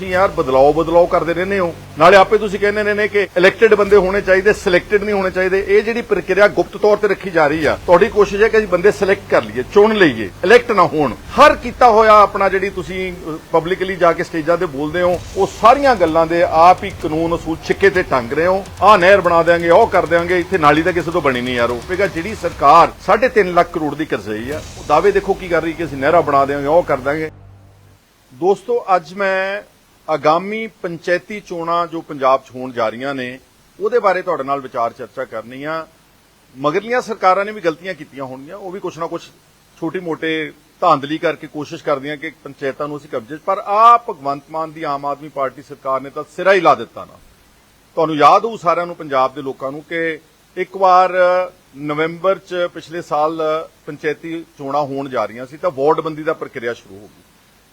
ਤੁਸੀਂ ਯਾਰ ਬਦਲਾਓ ਬਦਲਾਓ ਕਰਦੇ ਰਹਿੰਦੇ ਹੋ। ਨਾਲੇ ਆਪੇ ਤੁਸੀਂ ਕਹਿੰਦੇ ਨੇ ਨੇ ਕਿ ਇਲੈਕਟਿਡ ਬੰਦੇ ਹੋਣੇ ਚਾਹੀਦੇ ਸਿਲੈਕਟਡ ਨਹੀਂ ਹੋਣੇ ਚਾਹੀਦੇ। ਇਹ ਜਿਹੜੀ ਪ੍ਰਕਿਰਿਆ ਗੁਪਤ ਤੌਰ ਤੇ ਰੱਖੀ ਜਾ ਰਹੀ ਆ, ਤੁਹਾਡੀ ਕੋਸ਼ਿਸ਼ ਹੈ ਕਿ ਅਸੀਂ ਬੰਦੇ ਸਿਲੈਕਟ ਕਰ ਲਈਏ, ਚੁਣ ਲਈਏ ਇਲੈਕਟ ਨਾ ਹੋਣ। ਹਰ ਕੀਤਾ ਹੋਇਆ ਆਪਣਾ ਜਿਹੜੀ ਤੁਸੀਂ ਪਬਲਿਕਲੀ ਜਾ ਕੇ ਸਟੇਜਾਂ ਤੇ ਬੋਲਦੇ ਹੋ, ਉਹ ਸਾਰੀਆਂ ਗੱਲਾਂ ਦੇ ਆਪ ਹੀ ਕਾਨੂੰਨ ਅਸੂਲ ਛਿੱਕੇ ਤੇ ਟੰਗ ਰਹੇ ਹੋ। ਆਹ ਨਹਿਰ ਬਣਾ ਦੇਾਂਗੇ ਉਹ ਕਰ ਦੇਾਂਗੇ ਇੱਥੇ ਨਾਲੀ ਤਾਂ ਕਿਸੇ ਤੋਂ ਬਣੀ ਨਹੀਂ ਯਾਰ ਉਹ। ਕਹੇਗਾ ਜਿਹੜੀ ਸਰਕਾਰ 3.5 ਲੱਖ ਕਰੋੜ ਦੀ ਕਰਜ਼ਈ ਆ, ਉਹ ਦਾਅਵੇ ਦੇਖੋ ਕੀ ਕਰ ਰਹੀ ਕਿ ਅਸੀਂ ਨਹਿਰਾ ਬਣਾ ਦੇਾਂਗੇ ਉਹ ਕਰ ਦਾਂਗੇ ਦੋਸਤੋ, ਅੱਜ ਮੈਂ ਆਗਾਮੀ ਪੰਚਾਇਤੀ ਚੋਣਾਂ ਜੋ ਪੰਜਾਬ 'ਚ ਹੋਣ ਜਾ ਰਹੀਆਂ ਨੇ, ਉਹਦੇ ਬਾਰੇ ਤੁਹਾਡੇ ਨਾਲ ਵਿਚਾਰ ਚਰਚਾ ਕਰਨੀ ਆ। ਮਗਰਲੀਆਂ ਸਰਕਾਰਾਂ ਨੇ ਵੀ ਗਲਤੀਆਂ ਕੀਤੀਆਂ ਹੋਣਗੀਆਂ, ਉਹ ਵੀ ਕੁਛ ਨਾ ਕੁਛ ਛੋਟੀ ਮੋਟੇ ਧਾਂਦਲੀ ਕਰਕੇ ਕੋਸ਼ਿਸ਼ ਕਰਦੀਆਂ ਕਿ ਪੰਚਾਇਤਾਂ ਨੂੰ ਅਸੀਂ ਕਬਜ਼ੇ 'ਚ, ਪਰ ਆ ਭਗਵੰਤ ਮਾਨ ਦੀ ਆਮ ਆਦਮੀ ਪਾਰਟੀ ਸਰਕਾਰ ਨੇ ਤਾਂ ਸਿਰਾ ਹੀ ਲਾ ਦਿੱਤਾ ਨਾ। ਤੁਹਾਨੂੰ ਯਾਦ ਹੋਊ ਸਾਰਿਆਂ ਨੂੰ ਪੰਜਾਬ ਦੇ ਲੋਕਾਂ ਨੂੰ ਕਿ ਇੱਕ ਵਾਰ ਨਵੰਬਰ 'ਚ ਪਿਛਲੇ ਸਾਲ ਪੰਚਾਇਤੀ ਚੋਣਾਂ ਹੋਣ ਜਾ ਰਹੀਆਂ ਸੀ, ਤਾਂ ਵਾਰਡ ਬੰਦੀ ਦਾ ਪ੍ਰਕਿਰਿਆ ਸ਼ੁਰੂ ਹੋ ਗਈ।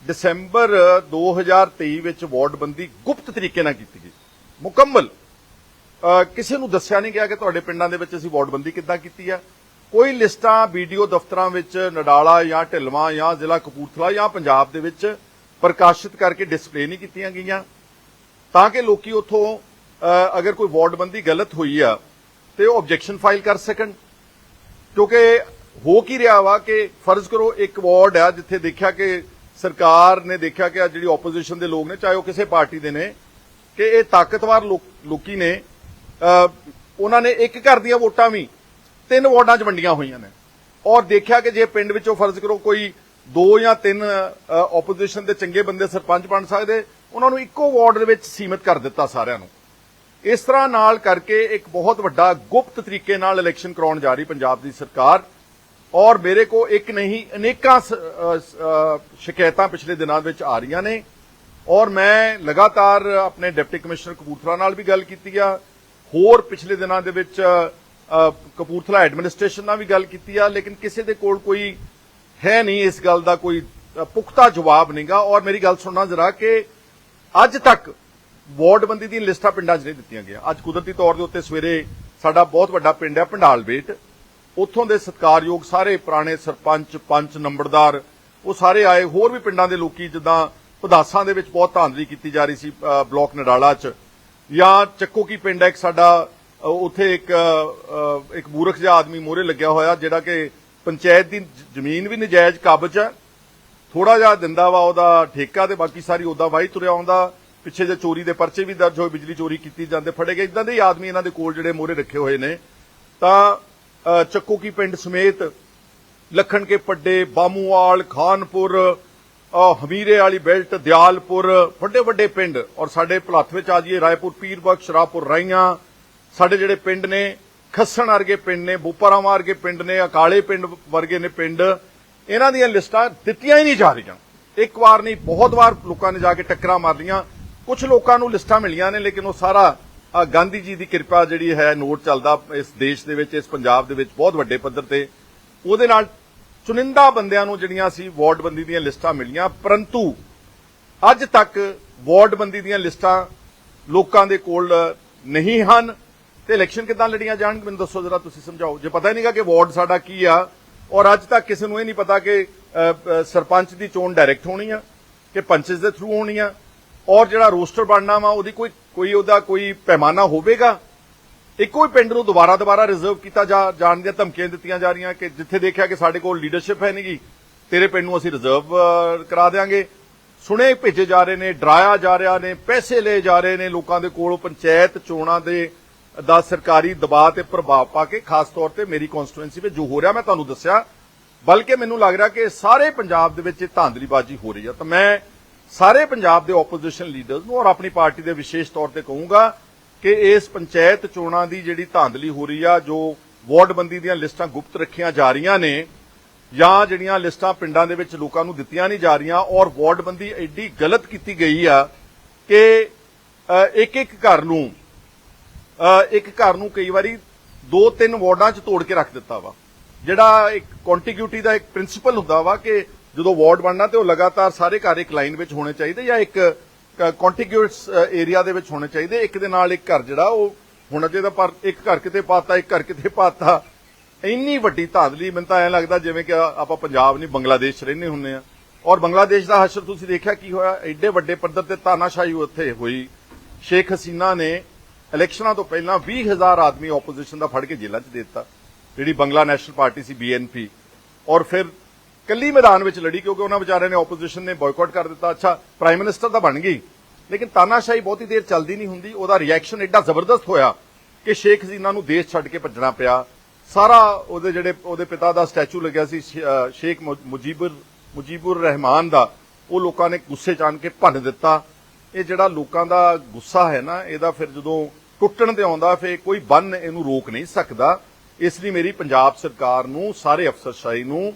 ਦਸੰਬਰ 2023 ਵਿੱਚ ਵਾਰਡਬੰਦੀ ਗੁਪਤ ਤਰੀਕੇ ਨਾਲ ਕੀਤੀ ਗਈ। ਮੁਕੰਮਲ। ਕਿਸੇ ਨੂੰ ਦੱਸਿਆ ਨਹੀਂ ਗਿਆ ਕਿ ਤੁਹਾਡੇ ਪਿੰਡਾਂ ਦੇ ਵਿੱਚ ਅਸੀਂ ਵਾਰਡਬੰਦੀ ਕਿੱਦਾਂ ਕੀਤੀ ਆ। ਕੋਈ ਲਿਸਟਾਂ, ਵੀਡੀਓ ਦਫ਼ਤਰਾਂ ਵਿੱਚ ਨਡਾਲਾ ਜਾਂ ਢਿਲਵਾਂ ਜਾਂ ਜ਼ਿਲ੍ਹਾ ਕਪੂਰਥਲਾ ਜਾਂ ਪੰਜਾਬ ਦੇ ਵਿੱਚ ਪ੍ਰਕਾਸ਼ਿਤ ਕਰਕੇ ਡਿਸਪਲੇ ਨਹੀਂ ਕੀਤੀਆਂ ਗਈਆਂ। ਤਾਂ ਕਿ ਲੋਕੀ ਉਥੋਂ ਅਗਰ ਕੋਈ ਵਾਰਡਬੰਦੀ ਗਲਤ ਹੋਈ ਆ, ਤੇ ਉਹ ਆਬਜੈਕਸ਼ਨ ਫਾਈਲ ਕਰ ਸਕਣ। ਕਿਉਂਕਿ ਹੋ ਕੀ ਰਿਹਾ ਵਾ ਕਿ ਫਰਜ਼ ਕਰੋ ਇੱਕ ਵਾਰਡ ਆ ਜਿੱਥੇ ਦੇਖਿਆ ਕਿ ਸਰਕਾਰ ਨੇ ਦੇਖਿਆ ਕਿ ਆ ਜਿਹੜੀ ਆਪੋਜੀਸ਼ਨ ਦੇ ਲੋਕ ਨੇ, ਚਾਹੇ ਉਹ ਕਿਸੇ ਪਾਰਟੀ ਦੇ ਨੇ, ਕਿ ਇਹ ਤਾਕਤਵਰ ਲੋਕ- ਲੋਕੀ ਨੇ ਉਹਨਾਂ ਨੇ ਇੱਕ ਘਰ ਦੀਆਂ ਵੋਟਾਂ ਵੀ ਤਿੰਨ ਵਾਰਡਾਂ 'ਚ ਵੰਡੀਆਂ ਹੋਈਆਂ ਨੇ। ਔਰ ਦੇਖਿਆ ਕਿ ਜੇ ਪਿੰਡ ਵਿੱਚੋਂ ਫਰਜ਼ ਕਰੋ ਕੋਈ ਦੋ ਜਾਂ ਤਿੰਨ ਆਪੋਜੀਸ਼ਨ ਦੇ ਚੰਗੇ ਬੰਦੇ ਸਰਪੰਚ ਬਣ ਸਕਦੇ, ਉਹਨਾਂ ਨੂੰ ਇੱਕੋ ਵਾਰਡ ਦੇ ਵਿੱਚ ਸੀਮਿਤ ਕਰ ਦਿੱਤਾ ਸਾਰਿਆਂ ਨੂੰ। ਇਸ ਤਰ੍ਹਾਂ ਨਾਲ ਕਰਕੇ ਇੱਕ ਬਹੁਤ ਵੱਡਾ ਗੁਪਤ ਤਰੀਕੇ ਨਾਲ ਇਲੈਕਸ਼ਨ ਕਰਾਉਣ ਜਾ ਰਹੀ ਪੰਜਾਬ ਦੀ ਸਰਕਾਰ। ਔਰ ਮੇਰੇ ਕੋ ਇੱਕ ਨਹੀਂ, ਅਨੇਕਾਂ ਸ਼ਿਕਾਇਤਾਂ ਪਿਛਲੇ ਦਿਨਾਂ ਵਿੱਚ ਆ ਰਹੀਆਂ ਨੇ। ਔਰ ਮੈਂ ਲਗਾਤਾਰ ਆਪਣੇ ਡਿਪਟੀ ਕਮਿਸ਼ਨਰ ਕਪੂਰਥਲਾ ਨਾਲ ਵੀ ਗੱਲ ਕੀਤੀ ਆ। ਹੋਰ ਪਿਛਲੇ ਦਿਨਾਂ ਦੇ ਵਿੱਚ ਕਪੂਰਥਲਾ ਐਡਮਿਨਿਸਟ੍ਰੇਸ਼ਨ ਨਾਲ ਵੀ ਗੱਲ ਕੀਤੀ ਆ। ਲੇਕਿਨ ਕਿਸੇ ਦੇ ਕੋਲ ਕੋਈ ਹੈ ਨਹੀਂ, ਇਸ ਗੱਲ ਦਾ ਕੋਈ ਪੁਖਤਾ ਜਵਾਬ ਨਹੀਂਗਾ ਔਰ ਮੇਰੀ ਗੱਲ ਸੁਣਨਾ ਜ਼ਰਾ ਕਿ ਅੱਜ ਤੱਕ ਵਾਰਡਬੰਦੀ ਦੀਆਂ ਲਿਸਟਾਂ ਪਿੰਡਾਂ 'ਚ ਨਹੀਂ ਦਿੱਤੀਆਂ ਗਈਆਂ। ਅੱਜ ਕੁਦਰਤੀ ਤੌਰ ਦੇ ਉੱਤੇ ਸਵੇਰੇ ਸਾਡਾ ਬਹੁਤ ਵੱਡਾ ਪਿੰਡ ਹੈ ਭੰਡਾਲ ਬੇਟ। ਉੱਥੋਂ ਦੇ ਸਤਿਕਾਰਯੋਗ ਸਾਰੇ ਪੁਰਾਣੇ ਸਰਪੰਚ, ਪੰਚ, ਨੰਬਰਦਾਰ, ਉਹ ਸਾਰੇ ਆਏ। ਹੋਰ ਵੀ ਪਿੰਡਾਂ ਦੇ ਲੋਕੀ ਜਿੱਦਾਂ ਪਦਾਸਾਂ ਦੇ ਵਿੱਚ ਬਹੁਤ ਧਾਂਦਲੀ ਕੀਤੀ ਜਾ ਰਹੀ ਸੀ ਬਲਾਕ ਨਡਾਲਾ 'ਚ। ਜਾਂ ਚੱਕੋ ਕੀ ਪਿੰਡ ਹੈ ਇੱਕ ਸਾਡਾ ਉੱਥੇ ਇੱਕ ਇੱਕ ਮੂਰਖ ਜਿਹਾ ਆਦਮੀ ਮੋਹਰੇ ਲੱਗਿਆ ਹੋਇਆ, ਜਿਹੜਾ ਕਿ ਪੰਚਾਇਤ ਦੀ ਜ਼ਮੀਨ ਵੀ ਨਜਾਇਜ਼ ਕਬਜ਼ ਹੈ। ਥੋੜਾ ਜਿਹਾ ਦਿੰਦਾ ਵਾ ਉਹਦਾ ਠੇਕਾ ਤੇ ਬਾਕੀ ਸਾਰੀ ਉਹਦਾ ਵਾਹੀ ਤੁਰਿਆ ਆਉਂਦਾ। ਪਿੱਛੇ ਜੇ ਚੋਰੀ ਦੇ ਪਰਚੇ ਵੀ ਦਰਜ ਹੋਏ, ਬਿਜਲੀ ਚੋਰੀ ਕੀਤੀ ਜਾਂਦੇ, ਫੜੇ ਗਏ। ਇਦਾਂ ਦੇ ਆਦਮੀ ਇਹਨਾਂ ਦੇ ਕੋਲ ਜਿਹੜੇ ਮੋਹਰੇ ਰੱਖੇ ਹੋਏ ਨੇ। ਤਾਂ ਚੱਕੋ ਕੀ ਪਿੰਡ ਸਮੇਤ, ਲਖਣ ਕੇ ਪੱਡੇ, ਬਾਮੂਵਾਲ, ਖਾਨਪੁਰ ਹਮੀਰੇ ਵਾਲੀ ਬੈਲਟ, ਦਿਆਲਪੁਰ, ਵੱਡੇ ਵੱਡੇ ਪਿੰਡ, ਔਰ ਸਾਡੇ ਭਲੱਥ ਵਿੱਚ ਆ ਜਾਈਏ, ਰਾਏਪੁਰ, ਪੀਰਬਖਸ਼ ਸ਼ਰਾਪੁਰ ਰਾਈਆਂ, ਸਾਡੇ ਜਿਹੜੇ ਪਿੰਡ ਨੇ, ਖੱਸਣ ਵਰਗੇ ਪਿੰਡ ਨੇ, ਬੋਪਰਾਵਾਂ ਵਰਗੇ ਪਿੰਡ ਨੇ, ਅਕਾਲੇ ਪਿੰਡ ਵਰਗੇ ਨੇ ਪਿੰਡ, ਇਹਨਾਂ ਦੀਆਂ ਲਿਸਟਾਂ ਦਿੱਤੀਆਂ ਹੀ ਨਹੀਂ ਜਾ ਰਹੀਆਂ। ਇੱਕ ਵਾਰ ਨਹੀਂ, ਬਹੁਤ ਵਾਰ ਲੋਕਾਂ ਨੇ ਜਾ ਕੇ ਟੱਕਰਾਂ ਮਾਰ ਲੀਆਂ ਕੁਝ ਲੋਕਾਂ ਨੂੰ ਲਿਸਟਾਂ ਮਿਲੀਆਂ ਨੇ, ਲੇਕਿਨ ਉਹ ਸਾਰਾ ਗਾਂਧੀ ਜੀ ਦੀ ਕਿਰਪਾ ਜਿਹੜੀ ਹੈ, ਨੋਟ ਚੱਲਦਾ ਇਸ ਦੇਸ਼ ਦੇ ਵਿੱਚ, ਇਸ ਪੰਜਾਬ ਦੇ ਵਿੱਚ ਬਹੁਤ ਵੱਡੇ ਪੱਧਰ ਤੇ। ਉਹਦੇ ਨਾਲ ਚੁਣਿੰਦਾ ਬੰਦਿਆਂ ਨੂੰ ਜਿਹੜੀਆਂ ਸੀ ਵਾਰਡਬੰਦੀ ਦੀਆਂ ਲਿਸਟਾਂ ਮਿਲੀਆਂ, ਪਰੰਤੂ ਅੱਜ ਤੱਕ ਵਾਰਡਬੰਦੀ ਦੀਆਂ ਲਿਸਟਾਂ ਲੋਕਾਂ ਦੇ ਕੋਲ ਨਹੀਂ ਹਨ। ਤੇ ਇਲੈਕਸ਼ਨ ਕਿਦਾਂ ਲੜੀਆਂ ਜਾਣਗੇ ਮੈਨੂੰ ਦੱਸੋ ਜਰਾ, ਤੁਸੀਂ ਸਮਝਾਓ। ਜੇ ਪਤਾ ਹੀ ਨਹੀਂਗਾ ਕਿ ਵਾਰਡ ਸਾਡਾ ਕੀ ਆ, ਔਰ ਅੱਜ ਤੱਕ ਕਿਸੇ ਨੂੰ ਇਹ ਨਹੀਂ ਪਤਾ ਕਿ ਸਰਪੰਚ ਦੀ ਚੋਣ ਡਾਇਰੈਕਟ ਹੋਣੀ ਆ, ਕਿ ਪੰਚਸ ਦੇ ਥਰੂ ਹੋਣੀ ਆ। ਔਰ ਜਿਹੜਾ ਰੋਸਟਰ ਬਣਨਾ ਵਾ, ਉਹਦੀ ਕੋਈ ਕੋਈ ਉਹਦਾ ਕੋਈ ਪੈਮਾਨਾ ਹੋਵੇਗਾ? ਇੱਕੋ ਹੀ ਪਿੰਡ ਨੂੰ ਦੁਬਾਰਾ ਦੁਬਾਰਾ ਰਿਜ਼ਰਵ ਕੀਤਾ ਜਾ, ਜਾਣ ਦੀਆਂ ਧਮਕੀਆਂ ਦਿੱਤੀਆਂ ਜਾ ਰਹੀਆਂ ਕਿ ਜਿੱਥੇ ਦੇਖਿਆ ਕਿ ਸਾਡੇ ਕੋਲ ਲੀਡਰਸ਼ਿਪ ਹੈ ਨਹੀਂਗੀ ਤੇਰੇ ਪਿੰਡ ਨੂੰ ਅਸੀਂ ਰਿਜ਼ਰਵ ਕਰਾ ਦੇਾਂਗੇ ਸੁਣੇ ਭੇਜੇ ਜਾ ਰਹੇ ਨੇ, ਡਰਾਇਆ ਜਾ ਰਿਹਾ ਨੇ, ਪੈਸੇ ਲਏ ਜਾ ਰਹੇ ਨੇ ਲੋਕਾਂ ਦੇ ਕੋਲੋਂ, ਪੰਚਾਇਤ ਚੋਣਾਂ ਦੇ, ਦਾ ਸਰਕਾਰੀ ਦਬਾਅ ਤੇ ਪ੍ਰਭਾਵ ਪਾ ਕੇ, ਖਾਸ ਤੌਰ ਤੇ ਮੇਰੀ ਕਨਸਟੀਟੂਐਂਸੀ ਵਿੱਚ ਜੋ ਹੋ ਰਿਹਾ, ਮੈਂ ਤੁਹਾਨੂੰ ਦੱਸਿਆ। ਬਲਕਿ ਮੈਨੂੰ ਲੱਗ ਰਿਹਾ ਕਿ ਸਾਰੇ ਪੰਜਾਬ ਦੇ ਵਿੱਚ ਇਹ ਧਾਂਦਲੀਬਾਜ਼ੀ ਹੋ ਰਹੀ ਆ। ਤਾਂ ਮੈਂ ਸਾਰੇ ਪੰਜਾਬ ਦੇ ਆਪੋਜੀਸ਼ਨ ਲੀਡਰਸ ਨੂੰ ਔਰ ਆਪਣੀ ਪਾਰਟੀ ਦੇ ਵਿਸ਼ੇਸ਼ ਤੌਰ ਤੇ ਕਹੂੰਗਾ ਕਿ ਇਸ ਪੰਚਾਇਤ ਚੋਣਾਂ ਦੀ ਜਿਹੜੀ ਧਾਂਦਲੀ ਹੋ ਰਹੀ ਆ, ਜੋ ਵਾਰਡਬੰਦੀ ਦੀਆਂ ਲਿਸਟਾਂ ਗੁਪਤ ਰੱਖੀਆਂ ਜਾ ਰਹੀਆਂ ਨੇ ਜਾਂ ਜਿਹੜੀਆਂ ਲਿਸਟਾਂ ਪਿੰਡਾਂ ਦੇ ਵਿੱਚ ਲੋਕਾਂ ਨੂੰ ਦਿੱਤੀਆਂ ਨਹੀਂ ਜਾ ਰਹੀਆਂ ਔਰ ਵਾਰਡਬੰਦੀ ਐਡੀ ਗਲਤ ਕੀਤੀ ਗਈ ਆ ਕਿ ਇੱਕ ਇੱਕ ਘਰ ਨੂੰ ਇੱਕ ਘਰ ਨੂੰ ਕਈ ਵਾਰੀ ਦੋ ਤਿੰਨ ਵਾਰਡਾਂ 'ਚ ਤੋੜ ਕੇ ਰੱਖ ਦਿੱਤਾ ਵਾ। ਜਿਹੜਾ ਇੱਕ ਕੰਟੀਗਿਊਟੀ ਦਾ ਇੱਕ ਪ੍ਰਿੰਸੀਪਲ ਹੁੰਦਾ ਵਾ ਕਿ ਜਦੋਂ ਵਾਰਡ ਬਣਨਾ ਤੇ ਉਹ ਲਗਾਤਾਰ ਸਾਰੇ ਘਰ ਇੱਕ ਲਾਈਨ ਵਿੱਚ ਹੋਣੇ ਚਾਹੀਦੇ ਜਾਂ ਇੱਕ ਕੰਟੀਗਿਊਸ ਏਰੀਆ ਦੇ ਵਿੱਚ ਹੋਣੇ ਚਾਹੀਦੇ? ਇੱਕ ਦੇ ਨਾਲ ਇੱਕ ਘਰ ਜਿਹੜਾ, ਉਹ ਹੋਣਾ ਚਾਹੀਦਾ ਪਰ ਇੱਕ ਘਰ ਕਿਤੇ ਪਾਤਾ, ਇੱਕ ਘਰ ਕਿਤੇ ਪਾਤਾ। ਇੰਨੀ ਵੱਡੀ ਧਾਦਲੀ, ਮੈਨੂੰ ਤਾਂ ਐਂ ਲੱਗਦਾ ਜਿਵੇਂ ਕਿ ਆਪਾਂ ਪੰਜਾਬ ਨਹੀਂ, ਬੰਗਲਾਦੇਸ਼ 'ਚ ਰਹਿੰਦੇ ਹੁੰਨੇ ਆ। ਔਰ ਬੰਗਲਾਦੇਸ਼ ਦਾ ਹਸ਼ਰ ਤੁਸੀਂ ਦੇਖਿਆ ਕੀ ਹੋਇਆ? ਐਡੇ ਵੱਡੇ ਪੱਧਰ ਤੇ ਤਾਨਾਸ਼ਾਹੀ ਉੱਥੇ ਹੋਈ। ਸ਼ੇਖ ਹਸੀਨਾ ਨੇ ਇਲੈਕਸ਼ਨਾਂ ਤੋਂ ਪਹਿਲਾਂ 20000 ਆਦਮੀ ਆਪੋਜੀਸ਼ਨ ਦਾ ਫੜ ਕੇ ਜੇਲ੍ਹਾਂ 'ਚ ਦੇ ਦਿੱਤਾ। ਜਿਹੜੀ ਬੰਗਲਾ ਨੈਸ਼ਨਲ ਪਾਰਟੀ ਸੀ ਬੀਐਨਪੀ ਔਰ ਫਿਰ ਕੱਲੀ ਮੈਦਾਨ ਵਿੱਚ ਲੜੀ ਕਿਉਂਕਿ ਉਹਨਾਂ ਵਿਚਾਰਿਆਂ ਨੇ ਆਪੋਜੀਸ਼ਨ ਨੇ ਬਾਇਕਾਟ ਕਰ ਦਿੱਤਾ। ਅੱਛਾ ਪ੍ਰਾਈਮ ਮਿਨਿਸਟਰ ਤਾਂ ਬਣ ਗਈ। ਲੇਕਿਨ ਤਾਨਾਸ਼ਾਹੀ ਬਹੁਤੀ ਦੇਰ ਚੱਲਦੀ ਨਹੀਂ ਹੁੰਦੀ। ਉਹਦਾ ਰਿਐਕਸ਼ਨ ਐਡਾ ਜ਼ਬਰਦਸਤ ਹੋਇਆ ਕਿ ਸ਼ੇਖ ਹਸੀਨਾ ਨੂੰ ਦੇਸ਼ ਛੱਡ ਕੇ ਭੱਜਣਾ ਪਿਆ। ਸਾਰਾ ਉਹਦੇ ਜਿਹੜੇ ਉਹਦੇ ਪਿਤਾ ਦਾ ਸਟੈਚੂ ਲੱਗਿਆ ਸੀ, ਸ਼- ਅਹ, ਸ਼ੇਖ ਮੁਜੀਬੁਰ ਮੁਜੀਬੁਰ ਰਹਿਮਾਨ ਦਾ, ਉਹ ਲੋਕਾਂ ਨੇ ਗੁੱਸੇ ਚ ਆਣ ਕੇ ਭੰਨ ਦਿੱਤਾ। ਇਹ ਜਿਹੜਾ ਲੋਕਾਂ ਦਾ ਗੁੱਸਾ ਹੈ ਨਾ, ਇਹਦਾ ਫਿਰ ਜਦੋਂ ਟੁੱਟਣ ਤੇ ਆਉਂਦਾ, ਫਿਰ ਕੋਈ ਬੰਨ ਇਹਨੂੰ ਰੋਕ ਨਹੀਂ ਸਕਦਾ। ਇਸ ਲਈ ਮੇਰੀ ਪੰਜਾਬ ਸਰਕਾਰ ਨੂੰ, ਸਾਰੇ ਅਫਸਰਸ਼ਾਹੀ ਨੂੰ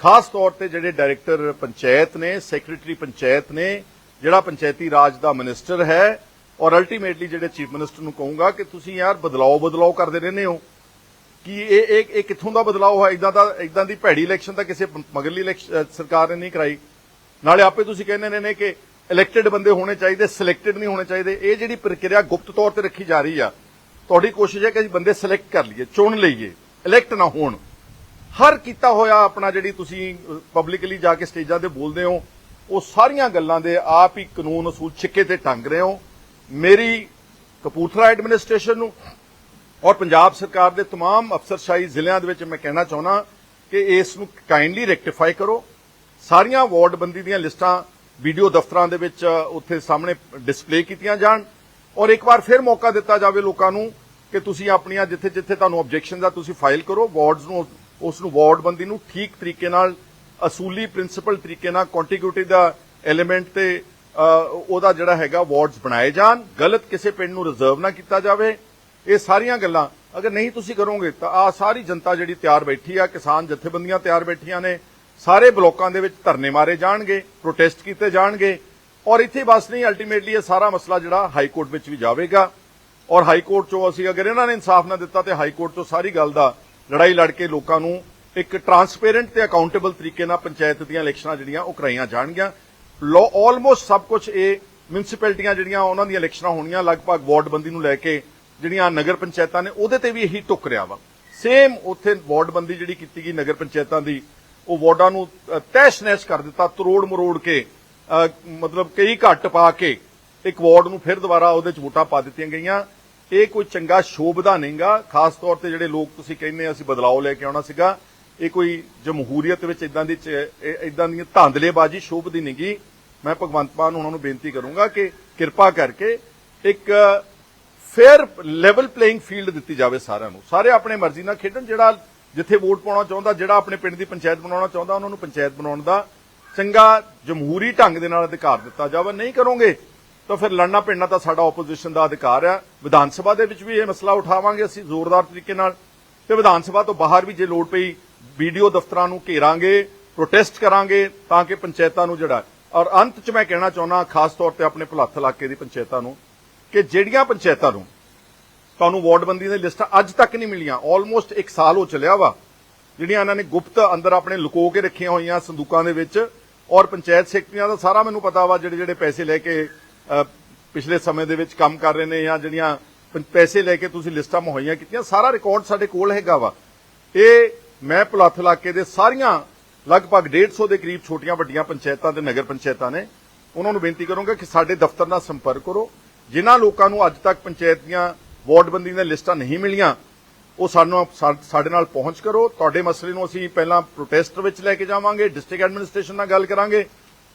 ਖਾਸ ਤੌਰ ਤੇ ਜਿਹੜੇ ਡਾਇਰੈਕਟਰ ਪੰਚਾਇਤ ਨੇ, ਸੈਕਟਰੀ ਪੰਚਾਇਤ ਨੇ, ਜਿਹੜਾ ਪੰਚਾਇਤੀ ਰਾਜ ਦਾ ਮਿਨਿਸਟਰ ਹੈ, ਔਰ ਅਲਟੀਮੇਟਲੀ ਜਿਹੜੇ ਚੀਫ ਮਿਨਿਸਟਰ ਨੂੰ ਕਹੂੰਗਾ ਕਿ ਤੁਸੀਂ ਯਾਰ ਬਦਲਾਓ ਬਦਲਾਓ ਕਰਦੇ ਰਹਿੰਦੇ ਹੋ। ਕਿ ਇਹ ਇਹ ਇਹ ਕਿੱਥੋਂ ਦਾ ਬਦਲਾਓ ਹੈ ਇਦਾਂ ਦਾ ਇਦਾਂ ਦੀ ਭੈੜੀ ਇਲੈਕਸ਼ਨ ਤਾਂ ਕਿਸੇ ਮਗਰਲੀ ਸਰਕਾਰ ਨੇ ਨਹੀਂ ਕਰਾਈ। ਨਾਲੇ ਆਪੇ ਤੁਸੀਂ ਕਹਿੰਦੇ ਨੇ ਨੇ ਕਿ ਇਲੈਕਟਿਡ ਬੰਦੇ ਹੋਣੇ ਚਾਹੀਦੇ ਸਿਲੈਕਟਡ ਨਹੀਂ ਹੋਣੇ ਚਾਹੀਦੇ। ਇਹ ਜਿਹੜੀ ਪ੍ਰਕਿਰਿਆ ਗੁਪਤ ਤੌਰ ਤੇ ਰੱਖੀ ਜਾ ਰਹੀ ਆ, ਤੁਹਾਡੀ ਕੋਸ਼ਿਸ਼ ਹੈ ਕਿ ਅਸੀਂ ਬੰਦੇ ਸਿਲੈਕਟ ਕਰ ਲਈਏ, ਚੁਣ ਲਈਏ। ਇਲੈਕਟ ਨਾ ਹੋਣ। ਹਰ ਕੀਤਾ ਹੋਇਆ ਆਪਣਾ ਜਿਹੜੀ ਤੁਸੀਂ ਪਬਲਿਕਲੀ ਜਾ ਕੇ ਸਟੇਜਾਂ ਤੇ ਬੋਲਦੇ ਹੋ ਉਹ ਸਾਰੀਆਂ ਗੱਲਾਂ ਦੇ ਆਪ ਹੀ ਕਾਨੂੰਨ ਅਸੂਲ ਛਿੱਕੇ ਤੇ ਟੰਗ ਰਹੇ ਹੋ ਮੇਰੀ ਕਪੂਰਥਲਾ ਐਡਮਿਨਿਸਟ੍ਰੇਸ਼ਨ ਨੂੰ ਔਰ ਪੰਜਾਬ ਸਰਕਾਰ ਦੇ तमाम ਅਫਸਰਸ਼ਾਹੀ ਜ਼ਿਲ੍ਹਿਆਂ ਦੇ ਵਿੱਚ ਮੈਂ ਕਹਿਣਾ ਚਾਹੁੰਦਾ ਕਿ ਇਸ ਨੂੰ ਕਾਈਂਡਲੀ ਰੈਕਟੀਫਾਈ ਕਰੋ ਸਾਰੀਆਂ ਵਾਰਡ ਬੰਦੀ ਦੀਆਂ ਲਿਸਟਾਂ ਵੀਡੀਓ ਦਫ਼ਤਰਾਂ ਦੇ ਵਿੱਚ ਉੱਥੇ ਸਾਹਮਣੇ ਡਿਸਪਲੇ ਕੀਤੀਆਂ ਜਾਣ ਔਰ ਇੱਕ ਵਾਰ ਫਿਰ ਮੌਕਾ ਦਿੱਤਾ ਜਾਵੇ ਲੋਕਾਂ ਨੂੰ ਕਿ ਤੁਸੀਂ ਆਪਣੀਆਂ ਜਿੱਥੇ ਜਿੱਥੇ ਤੁਹਾਨੂੰ ਆਬਜੈਕਸ਼ਨ ਦਾ ਤੁਸੀਂ ਫਾਈਲ ਕਰੋ ਵਾਰਡਸ ਨੂੰ ਉਸ ਨੂੰ ਵਾਰਡਬੰਦੀ ਨੂੰ ਠੀਕ ਤਰੀਕੇ ਨਾਲ, ਅਸੂਲੀ ਪ੍ਰਿੰਸੀਪਲ ਤਰੀਕੇ ਨਾਲ ਕੰਟੀਗਿਊਟੀ ਦਾ ਐਲੀਮੈਂਟ ਤੇ ਉਹਦਾ ਜਿਹੜਾ ਹੈਗਾ ਵਾਰਡਸ ਬਣਾਏ ਜਾਣ, ਗਲਤ ਕਿਸੇ ਪਿੰਡ ਨੂੰ ਰਿਜ਼ਰਵ ਨਾ ਕੀਤਾ ਜਾਵੇ। ਇਹ ਸਾਰੀਆਂ ਗੱਲਾਂ, ਅਗਰ ਨਹੀਂ ਤੁਸੀਂ ਕਰੋਗੇ ਤਾਂ ਆ ਸਾਰੀ ਜਨਤਾ ਜਿਹੜੀ ਤਿਆਰ ਬੈਠੀ ਆ, ਕਿਸਾਨ ਜਥੇਬੰਦੀਆਂ ਤਿਆਰ ਬੈਠੀਆਂ ਨੇ, ਸਾਰੇ ਬਲੋਕਾਂ ਦੇ ਵਿੱਚ ਧਰਨੇ ਮਾਰੇ ਜਾਣਗੇ ਪ੍ਰੋਟੈਸਟ ਕੀਤੇ ਜਾਣਗੇ। ਔਰ ਇੱਥੇ ਬਸ ਨਹੀਂ ਅਲਟੀਮੇਟਲੀ ਇਹ ਸਾਰਾ ਮਸਲਾ ਜਿਹੜਾ ਹਾਈ ਕੋਰਟ ਵਿੱਚ ਵੀ ਜਾਵੇਗਾ। ਔਰ ਹਾਈ ਕੋਰਟ ਚੋਂ ਅਸੀਂ ਅਗਰ ਇਹਨਾਂ ਨੇ ਇਨਸਾਫ ਨਾ ਦਿੱਤਾ ਤੇ ਹਾਈ ਕੋਰਟ ਤੋਂ ਸਾਰੀ ਗੱਲ ਦਾ ਲੜਾਈ ਲੜ ਕੇ ਲੋਕਾਂ ਨੂੰ ਇੱਕ ਟਰਾਂਸਪੇਰੈਂਟ ਤੇ ਅਕਾਊਂਟੇਬਲ ਤਰੀਕੇ ਨਾਲ ਪੰਚਾਇਤ ਦੀਆਂ ਇਲੈਕਸ਼ਨਾਂ ਜਿਹੜੀਆਂ ਉਹ ਕਰਾਈਆਂ ਜਾਣਗੀਆਂ। ਲੋ ਆਲਮੋਸਟ ਸਭ ਕੁਝ ਇਹ ਮਿਊਨਿਸਪੈਲਿਟੀਆਂ ਜਿਹੜੀਆਂ ਉਹਨਾਂ ਦੀਆਂ ਇਲੈਕਸ਼ਨਾਂ ਹੋਣੀਆਂ ਲਗਭਗ ਵਾਰਡ ਬੰਦੀ ਨੂੰ ਲੈ ਕੇ ਜਿਹੜੀਆਂ ਨਗਰ ਪੰਚਾਇਤਾਂ ਨੇ ਉਹਦੇ ਤੇ ਵੀ ਇਹੀ ਟੁੱਕ ਰਿਹਾ ਵਾ। ਸੇਮ ਉੱਥੇ ਵਾਰਡ ਬੰਦੀ ਜਿਹੜੀ ਕੀਤੀ ਗਈ ਨਗਰ ਪੰਚਾਇਤਾਂ ਦੀ ਉਹ ਵਾਰਡਾਂ ਨੂੰ ਅ, ਤਹਿਸ਼ ਕਰ ਦਿੱਤਾ ਤਰੋੜ ਮਰੋੜ ਕੇ ਮਤਲਬ ਕਈ ਘੱਟ ਪਾ ਕੇ ਇੱਕ ਵਾਰਡ ਨੂੰ ਫਿਰ ਦੁਬਾਰਾ ਉਹਦੇ ਚ ਵੋਟਾਂ ਪਾ ਦਿੱਤੀਆਂ ਗਈਆਂ। ਇਹ ਕੋਈ ਚੰਗਾ ਸ਼ੋਭਦਾ ਨਹੀਂਗਾ। ਖਾਸ ਤੌਰ ਤੇ ਜਿਹੜੇ ਲੋਕ ਤੁਸੀਂ ਕਹਿੰਦੇ ਅਸੀਂ ਬਦਲਾਅ ਲੈ ਕੇ ਆਉਣਾ ਸੀਗਾ। ਇਹ ਕੋਈ ਜਮਹੂਰੀਅਤ ਵਿੱਚ ਇਦਾਂ ਦੀ ਇਦਾਂ ਦੀਆਂ ਧਾਂਦਲੇਬਾਜ਼ੀ ਸ਼ੋਭਦੀ ਨਹੀਂਗੀ। ਮੈਂ ਭਗਵੰਤ ਮਾਨ ਉਹਨਾਂ ਨੂੰ ਬੇਨਤੀ ਕਰੂੰਗਾ ਕਿ ਕਿਰਪਾ ਕਰਕੇ ਇੱਕ ਫੇਅਰ ਲੈਵਲ ਪਲੇਇੰਗ ਫੀਲਡ ਦਿੱਤੀ ਜਾਵੇ ਸਾਰਿਆਂ ਨੂੰ। ਸਾਰੇ ਆਪਣੇ ਮਰਜ਼ੀ ਨਾਲ ਖੇਡਣ, ਜਿਹੜਾ ਜਿੱਥੇ ਵੋਟ ਪਾਉਣਾ ਚਾਹੁੰਦਾ, ਜਿਹੜਾ ਆਪਣੇ ਪਿੰਡ ਦੀ ਪੰਚਾਇਤ ਬਣਾਉਣਾ ਚਾਹੁੰਦਾ, ਉਹਨਾਂ ਨੂੰ ਪੰਚਾਇਤ ਬਣਾਉਣ ਦਾ ਚੰਗਾ ਜਮਹੂਰੀ ਢੰਗ ਦੇ ਨਾਲ ਅਧਿਕਾਰ ਦਿੱਤਾ ਜਾਵੇ। ਨਹੀਂ ਕਰੋਗੇ ਤਾਂ ਫਿਰ ਲੜਨਾ ਪਿੰਡਣਾ ਤਾਂ ਸਾਡਾ ਆਪੋਜੀਸ਼ਨ ਦਾ ਅਧਿਕਾਰ ਆ। ਵਿਧਾਨ ਸਭਾ ਦੇ ਵਿੱਚ ਵੀ ਇਹ ਮਸਲਾ ਉਠਾਵਾਂਗੇ ਅਸੀਂ ਜ਼ੋਰਦਾਰ ਤਰੀਕੇ ਨਾਲ। ਤੇ ਵਿਧਾਨ ਸਭਾ ਤੋਂ ਬਾਹਰ ਵੀ ਜੇ ਲੋੜ ਪਈ, ਵੀਡੀਓ ਦਫ਼ਤਰਾਂ ਨੂੰ ਘੇਰਾਂਗੇ ਪ੍ਰੋਟੈਸਟ ਕਰਾਂਗੇ ਤਾਂ ਕਿ ਪੰਚਾਇਤਾਂ ਨੂੰ ਜਿਹੜਾ ਔਰ ਅੰਤ 'ਚ ਮੈਂ ਕਹਿਣਾ ਚਾਹੁੰਦਾ ਖਾਸ ਤੌਰ ਤੇ ਆਪਣੇ ਭੁਲੱਥ ਇਲਾਕੇ ਦੀ ਪੰਚਾਇਤਾਂ ਨੂੰ ਕਿ ਜਿਹੜੀਆਂ ਪੰਚਾਇਤਾਂ ਨੂੰ ਤੁਹਾਨੂੰ ਵਾਰਡਬੰਦੀ ਦੀਆਂ ਲਿਸਟਾਂ ਅੱਜ ਤੱਕ ਨਹੀਂ ਮਿਲੀਆਂ ਆਲਮੋਸਟ 1 ਸਾਲ ਹੋ ਚਲਿਆ ਵਾ, ਜਿਹੜੀਆਂ ਇਹਨਾਂ ਨੇ ਗੁਪਤ ਅੰਦਰ ਆਪਣੇ ਲੁਕੋ ਕੇ ਰੱਖੀਆਂ ਹੋਈਆਂ ਸੰਦੂਕਾਂ ਦੇ ਵਿੱਚ, ਔਰ ਪੰਚਾਇਤ ਸੈਕਟਰੀਆਂ ਦਾ ਸਾਰਾ ਮੈਨੂੰ ਪਤਾ ਵਾ ਜਿਹੜੇ ਜਿਹੜੇ ਪੈਸੇ ਲੈ ਕੇ ਪਿਛਲੇ ਸਮੇਂ ਦੇ ਵਿੱਚ ਕੰਮ ਕਰ ਰਹੇ ਨੇ ਜਾਂ ਜਿਹੜੀਆਂ ਪੈਸੇ ਲੈ ਕੇ ਤੁਸੀਂ ਲਿਸਟਾਂ ਮੁਹੱਈਆ ਕੀਤੀਆਂ, ਸਾਰਾ ਰਿਕਾਰਡ ਸਾਡੇ ਕੋਲ ਹੈਗਾ ਵਾ। ਇਹ ਮੈਂ ਭੁਲੱਥ ਇਲਾਕੇ ਦੇ ਸਾਰੀਆਂ, ਲਗਭਗ 150 ਦੇ ਕਰੀਬ ਛੋਟੀਆਂ ਵੱਡੀਆਂ ਪੰਚਾਇਤਾਂ ਤੇ ਨਗਰ ਪੰਚਾਇਤਾਂ ਨੇ। ਉਹਨਾਂ ਨੂੰ ਬੇਨਤੀ ਕਰੂੰਗਾ ਕਿ ਸਾਡੇ ਦਫ਼ਤਰ ਨਾਲ ਸੰਪਰਕ ਕਰੋ। ਜਿਨ੍ਹਾਂ ਲੋਕਾਂ ਨੂੰ ਅੱਜ ਤੱਕ ਪੰਚਾਇਤ ਦੀਆਂ ਵਾਰਡਬੰਦੀ ਦੀਆਂ ਲਿਸਟਾਂ ਨਹੀਂ ਮਿਲੀਆਂ, ਉਹ ਸਾਨੂੰ ਸਾਡੇ ਨਾਲ ਪਹੁੰਚ ਕਰੋ। ਤੁਹਾਡੇ ਮਸਲੇ ਨੂੰ ਅਸੀਂ ਪਹਿਲਾਂ ਪ੍ਰੋਟੈਸਟ ਵਿੱਚ ਲੈ ਕੇ ਜਾਵਾਂਗੇ ਡਿਸਟ੍ਰਿਕਟ ਐਡਮਿਨਿਸਟ੍ਰੇਸ਼ਨ ਨਾਲ ਗੱਲ ਕਰਾਂਗੇ।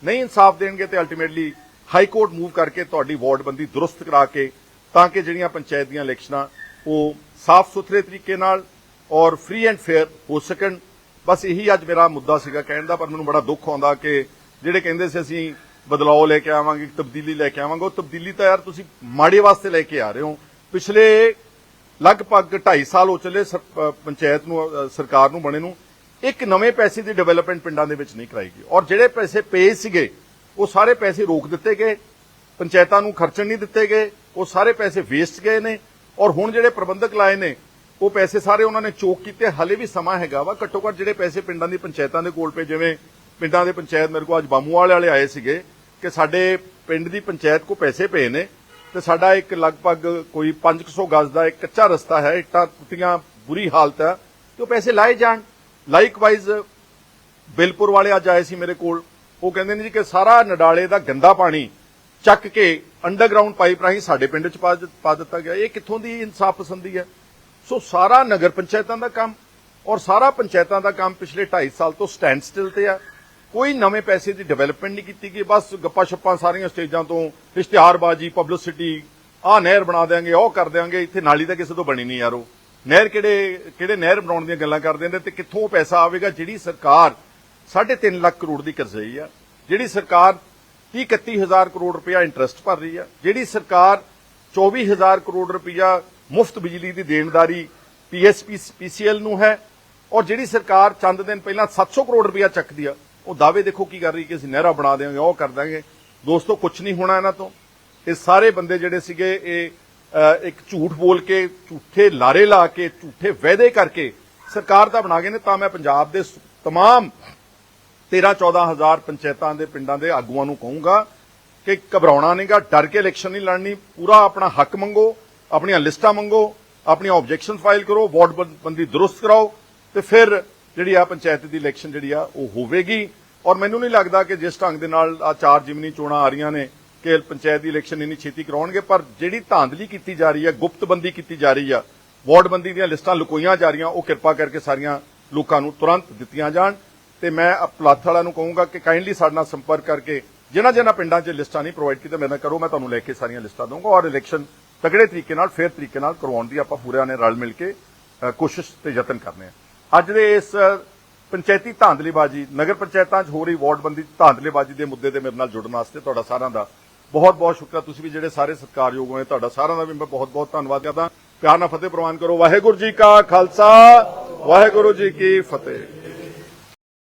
ਨਹੀਂ ਇਨਸਾਫ ਦੇਣਗੇ ਤੇ ਅਲਟੀਮੇਟਲੀ ਹਾਈ ਕੋਰਟ ਮੂਵ ਕਰਕੇ ਤੁਹਾਡੀ ਵਾਰਡਬੰਦੀ ਦਰੁਸਤ ਕਰਾ ਕੇ, ਤਾਂ ਕਿ ਜਿਹੜੀਆਂ ਪੰਚਾਇਤ ਦੀਆਂ ਇਲੈਕਸ਼ਨਾਂ, ਉਹ ਸਾਫ਼ ਸੁਥਰੇ ਤਰੀਕੇ ਨਾਲ ਔਰ ਫ੍ਰੀ ਐਂਡ ਫੇਅਰ ਹੋ ਸਕਣ। ਬਸ ਇਹੀ ਅੱਜ ਮੇਰਾ ਮੁੱਦਾ ਸੀਗਾ ਕਹਿਣ ਦਾ, ਪਰ ਮੈਨੂੰ ਬੜਾ ਦੁੱਖ ਆਉਂਦਾ ਕਿ ਜਿਹੜੇ ਕਹਿੰਦੇ ਸੀ ਅਸੀਂ ਬਦਲਾਅ ਲੈ ਕੇ ਆਵਾਂਗੇ ਤਬਦੀਲੀ ਲੈ ਕੇ ਆਵਾਂਗੇ, ਉਹ ਤਬਦੀਲੀ ਤਾਂ ਯਾਰ ਤੁਸੀਂ ਮਾੜੇ ਵਾਸਤੇ ਲੈ ਕੇ ਆ ਰਹੇ ਹੋ। ਪਿਛਲੇ ਲਗਭਗ 2.5 ਸਾਲ ਹੋ ਚੱਲੇ ਪੰਚਾਇਤ ਨੂੰ ਸਰਕਾਰ ਨੂੰ ਬਣੇ ਨੂੰ, ਇੱਕ ਨਵੇਂ ਪੈਸੇ ਦੀ ਡਿਵੈਲਪਮੈਂਟ ਪਿੰਡਾਂ ਦੇ ਵਿੱਚ ਨਹੀਂ ਕਰਾਈ ਗਈ। ਔਰ ਜਿਹੜੇ ਪੈਸੇ ਪਏ ਸੀਗੇ ਉਹ ਸਾਰੇ ਪੈਸੇ ਰੋਕ ਦਿੱਤੇ ਗਏ, ਪੰਚਾਇਤਾਂ ਨੂੰ ਖਰਚਣ ਨਹੀਂ ਦਿੱਤੇ ਗਏ, ਉਹ ਸਾਰੇ ਪੈਸੇ ਵੇਸਟ ਗਏ ਨੇ, ਔਰ ਹੁਣ ਜਿਹੜੇ ਪ੍ਰਬੰਧਕ ਲਾਏ ਨੇ, ਉਹ ਪੈਸੇ ਸਾਰੇ ਉਹਨਾਂ ਨੇ ਚੋਕ ਕੀਤੇ, ਹਲੇ ਵੀ ਸਮਾਂ ਹੈਗਾ ਵਾ, ਘੱਟੋ ਘੱਟ ਜਿਹੜੇ ਪੈਸੇ ਪਿੰਡਾਂ ਦੀ ਪੰਚਾਇਤਾਂ ਦੇ ਕੋਲ ਪਏ, ਜਿਵੇਂ ਪਿੰਡਾਂ ਦੇ ਪੰਚਾਇਤ, ਮੇਰੇ ਕੋਲ ਅੱਜ ਬਾਮੂਵਾਲ ਵਾਲੇ ਆਏ ਸੀਗੇ, ਕਿ ਸਾਡੇ ਪਿੰਡ ਦੀ ਪੰਚਾਇਤ ਕੋ ਪੈਸੇ ਪਏ ਨੇ, ਤੇ ਸਾਡਾ ਇੱਕ ਲਗਭਗ ਕੋਈ 500 ਗਜ਼ ਦਾ ਇੱਕ ਕੱਚਾ ਰਸਤਾ ਹੈ, ਇੱਟਾਂ ਟੁੱਟੀਆਂ, ਬੁਰੀ ਹਾਲਤ ਹੈ, ਤੇ ਉਹ ਪੈਸੇ ਲਾਏ ਜਾਣ। ਲਾਈਕਵਾਈਜ਼ ਬਿਲਪੁਰ ਵਾਲੇ ਅੱਜ ਆਏ ਸੀ ਮੇਰੇ ਕੋਲ ਉਹ ਕਹਿੰਦੇ ਨੇ ਜੀ ਕਿ ਸਾਰਾ ਨਡਾਲੇ ਦਾ ਗੰਦਾ ਪਾਣੀ ਚੱਕ ਕੇ ਅੰਡਰਗਰਾਉਂਡ ਪਾਈਪ ਰਾਹੀਂ ਸਾਡੇ ਪਿੰਡ 'ਚ ਪਾ ਦਿੱਤਾ ਗਿਆ। ਇਹ ਕਿੱਥੋਂ ਦੀ ਇਨਸਾਫ ਪਸੰਦੀ ਹੈ? ਸੋ ਸਾਰਾ ਨਗਰ ਪੰਚਾਇਤਾਂ ਦਾ ਕੰਮ ਔਰ ਸਾਰਾ ਪੰਚਾਇਤਾਂ ਦਾ ਕੰਮ ਪਿਛਲੇ 2.5 ਸਾਲ ਤੋਂ ਸਟੈਂਡ ਸਟਿਲ ਤੇ ਆ। ਕੋਈ ਨਵੇਂ ਪੈਸੇ ਦੀ ਡਿਵੈਲਪਮੈਂਟ ਨਹੀਂ ਕੀਤੀ ਗਈ। ਬਸ ਗੱਪਾਂ ਛੱਪਾਂ ਸਾਰੀਆਂ ਸਟੇਜਾਂ ਤੋਂ ਇਸ਼ਤਿਹਾਰਬਾਜ਼ੀ, ਪਬਲਿਸਿਟੀ, ਆਹ ਨਹਿਰ ਬਣਾ ਦੇਾਂਗੇ ਉਹ ਕਰ ਦੇਾਂਗੇ ਇੱਥੇ ਨਾਲੀ ਤਾਂ ਕਿਸੇ ਤੋਂ ਬਣੀ ਨਹੀਂ ਯਾਰੋ ਨਹਿਰ ਕਿਹੜੇ ਕਿਹੜੇ ਨਹਿਰ ਬਣਾਉਣ ਦੀਆਂ ਗੱਲਾਂ ਕਰਦੇ ਨੇ ਤੇ ਕਿੱਥੋਂ ਪੈਸਾ ਆਵੇਗਾ? ਜਿਹੜੀ ਸਰਕਾਰ 3.5 ਲੱਖ ਕਰੋੜ ਦੀ ਕਰਜ਼ਈ ਆ। ਜਿਹੜੀ ਸਰਕਾਰ 31000 ਕਰੋੜ ਰੁਪਇਆ ਇੰਟਰਸਟ ਭਰ ਰਹੀ ਆ। ਜਿਹੜੀ ਸਰਕਾਰ 24000 ਕਰੋੜ ਰੁਪਇਆ ਮੁਫਤ ਬਿਜਲੀ ਦੀ ਦੇਣਦਾਰੀ ਪੀਐਸਪੀ ਪੀਸੀਐਲ ਨੂੰ ਹੈ ਔਰ ਜਿਹੜੀ ਸਰਕਾਰ ਚੰਦ ਦਿਨ ਪਹਿਲਾਂ 700 ਕਰੋੜ ਰੁਪਇਆ ਚੱਕਦੀ ਆ, ਉਹ ਦਾਅਵੇ ਦੇਖੋ ਕੀ ਕਰ ਰਹੀ ਕਿ ਅਸੀਂ ਨਹਿਰਾ ਬਣਾ ਦੇਵਾਂਗੇ, ਉਹ ਕਰ ਦਾਂਗੇ। ਦੋਸਤੋ ਕੁਝ ਨਹੀਂ ਹੋਣਾ ਇਹਨਾਂ ਤੋਂ। ਇਹ ਸਾਰੇ ਬੰਦੇ ਜਿਹੜੇ ਸੀਗੇ, ਇਹ ਇੱਕ ਝੂਠ ਬੋਲ ਕੇ, ਝੂਠੇ ਲਾਰੇ ਲਾ ਕੇ, ਝੂਠੇ ਵਾਅਦੇ ਕਰਕੇ ਸਰਕਾਰ ਦਾ ਬਣਾ ਗਏ ਨੇ, ਤਾਂ ਮੈਂ ਪੰਜਾਬ ਦੇ ਤਮਾਮ 13-14000 ਪੰਚਾਇਤਾਂ ਦੇ ਪਿੰਡਾਂ ਦੇ ਆਗੂਆਂ ਨੂੰ ਕਹੂੰਗਾ ਕਿ ਘਬਰਾਉਣਾ ਨਹੀਂਗਾ, ਡਰ ਕੇ ਇਲੈਕਸ਼ਨ ਨਹੀਂ ਲੜਨੀ, ਪੂਰਾ ਆਪਣਾ ਹੱਕ ਮੰਗੋ, ਆਪਣੀਆਂ ਲਿਸਟਾਂ ਮੰਗੋ, ਆਪਣੀਆਂ ਆਬਜੈਕਸ਼ਨ ਫਾਈਲ ਕਰੋ ਵਾਰਡ ਬੰਦੀ ਦਰੁਸਤ ਕਰਾਓ, ਤੇ ਫਿਰ ਜਿਹੜੀ ਆ ਪੰਚਾਇਤ ਦੀ ਇਲੈਕਸ਼ਨ ਜਿਹੜੀ ਆ, ਉਹ ਹੋਵੇਗੀ। ਔਰ ਮੈਨੂੰ ਨਹੀਂ ਲੱਗਦਾ ਕਿ ਜਿਸ ਢੰਗ ਦੇ ਨਾਲ ਆ ਚਾਰ ਜਿਮਨੀ ਚੋਣਾਂ ਆ ਰਹੀਆਂ ਨੇ, ਕਿ ਪੰਚਾਇਤ ਦੀ ਇਲੈਕਸ਼ਨ ਇੰਨੀ ਛੇਤੀ ਕਰਾਉਣਗੇ, ਪਰ ਜਿਹੜੀ ਧਾਂਦਲੀ ਕੀਤੀ ਜਾ ਰਹੀ ਹੈ ਗੁਪਤਬੰਦੀ ਕੀਤੀ ਜਾ ਰਹੀ ਆ ਵਾਰਡ ਬੰਦੀ ਦੀਆਂ ਲਿਸਟਾਂ ਲੁਕੋਈਆਂ ਜਾ ਰਹੀਆਂ, ਉਹ ਕਿਰਪਾ ਕਰਕੇ ਸਾਰੀਆਂ ਲੋਕਾਂ ਨੂੰ ਤੁਰੰਤ ਦਿੱਤੀਆਂ ਜਾਣ। ਤੇ ਮੈਂ ਪਲਾਥ ਵਾਲਿਆਂ ਨੂੰ ਕਹੂੰਗਾ ਕਿ ਕਾਈਂਡਲੀ ਸਾਡੇ ਨਾਲ ਸੰਪਰਕ ਕਰਕੇ ਜਿਨ੍ਹਾਂ ਜਿਨ੍ਹਾਂ ਪਿੰਡਾਂ 'ਚ ਲਿਸਟਾਂ ਨਹੀਂ ਪ੍ਰੋਵਾਈਡ ਕੀਤੀਆਂ, ਮੇਰੇ ਨਾਲ ਕਰੋ, ਮੈਂ ਤੁਹਾਨੂੰ ਲੈ ਕੇ ਸਾਰੀਆਂ ਲਿਸਟਾਂ ਦਊਂਗਾ ਔਰ ਇਲੈਕਸ਼ਨ ਤਗੜੇ ਤਰੀਕੇ ਨਾਲ ਫੇਅਰ ਤਰੀਕੇ ਨਾਲ ਕਰਵਾਉਣ ਦੀ ਆਪਾਂ ਪੂਰਿਆਂ ਨੇ ਰਲ ਮਿਲ ਕੇ ਕੋਸ਼ਿਸ਼ ਤੇ ਯਤਨ ਕਰਨੇ ਆ। ਅੱਜ ਦੇ ਇਸ ਪੰਚਾਇਤੀ ਧਾਂਦਲੀਬਾਜ਼ੀ, ਨਗਰ ਪੰਚਾਇਤਾਂ 'ਚ ਹੋ ਰਹੀ ਵਾਰਡਬੰਦੀ ਧਾਂਦਲੀਬਾਜ਼ੀ ਦੇ ਮੁੱਦੇ ਤੇ ਮੇਰੇ ਨਾਲ ਜੁੜਨ ਵਾਸਤੇ ਤੁਹਾਡਾ ਸਾਰਿਆਂ ਦਾ ਬਹੁਤ ਬਹੁਤ ਸ਼ੁਕਰੀਆ। ਤੁਸੀਂ ਵੀ ਜਿਹੜੇ ਸਾਰੇ ਸਤਿਕਾਰਯੋਗ ਹੋਏ, ਤੁਹਾਡਾ ਸਾਰਿਆਂ ਦਾ ਵੀ ਮੈਂ ਬਹੁਤ ਬਹੁਤ ਧੰਨਵਾਦ ਕਰਦਾ। ਪਿਆਰ ਨਾਲ ਫਤਿਹ ਪ੍ਰਵਾਨ ਕਰੋ। ਵਾਹਿਗੁਰੂ ਜੀ ਕਾ ਖਾਲਸਾ, ਵਾਹਿਗੁਰੂ ਜੀ ਕੀ ਫਤਿਹ।